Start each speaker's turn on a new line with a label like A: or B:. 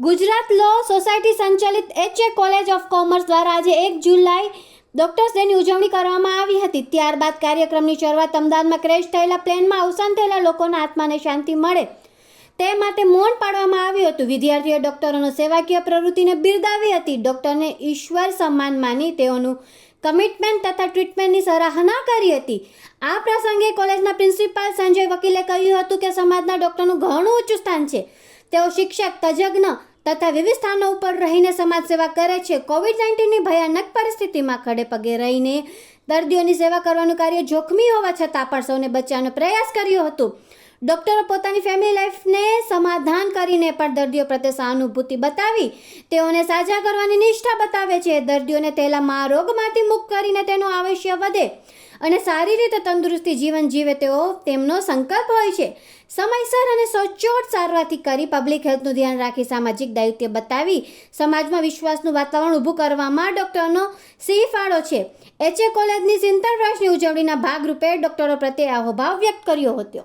A: Gujarat law society સંચાલિત H A college of commerce દ્વારા આજે એક જુલાઈ ડોક્ટર્સ ડેની ઉજવણી કરવામાં આવી હતી. ત્યારબાદ કાર્યક્રમની શરૂઆત અમદાવાદમાં ક્રેશ થયેલા પ્લેનમાં અવસાન થયેલા લોકોના આત્માને શાંતિ મળે તે માટે મૌન પાડવામાં આવ્યું હતું. વિદ્યાર્થીઓએ ડોક્ટરોનો સેવાકીય પ્રવૃત્તિને બિરદાવી હતી. ડોક્ટરને ઈશ્વર સન્માન માની તેઓનું કમિટમેન્ટ તથા ટ્રીટમેન્ટની સરાહના કરી હતી. આ પ્રસંગે કોલેજના પ્રિન્સિપાલ સંજય વકીલે કહ્યું હતું કે સમાજના ડોક્ટરનું ઘણું ઊંચું સ્થાન છે. તેઓ શિક્ષક, તજજ્ઞ તથા વિવિધ સ્થાનો ઉપર રહીને સમાજ સેવા કરે છે. કોવિડ નાઇન્ટીનની ભયાનક પરિસ્થિતિમાં ખડે પગે રહીને દર્દીઓની સેવા કરવાનું કાર્ય જોખમી હોવા છતાં પણ સૌને બચાવવાનો પ્રયાસ કર્યો હતો. ડોક્ટરો પોતાની ફેમિલી લાઈફને સમાધાન કરીને પણ દર્દીઓ પ્રત્યે સહાનુભૂતિ બતાવી, તેઓને સાજા કરવાની નિષ્ઠા બતાવે છે. દર્દીઓને થયેલા રોગમાંથી મુક્ત કરીને તેનું આવશ્ય વધે. અને સારી રીતે તંદુરસ્તી જીવન જીવે તેવો તેમનો સંકલ્પ હોય છે. સમયસર અને સચોટ સારવારથી કરી પબ્લિક હેલ્થનું ધ્યાન રાખી સામાજિક દાયિત્વ બતાવી સમાજમાં વિશ્વાસનું વાતાવરણ ઊભું કરવામાં ડૉક્ટરનો સિંહ ફાળો છે. એચએ કોલેજની સિત્તેર વર્ષની ઉજવણીના ભાગરૂપે ડૉક્ટરો પ્રત્યે આહોભાવ વ્યક્ત કર્યો હતો.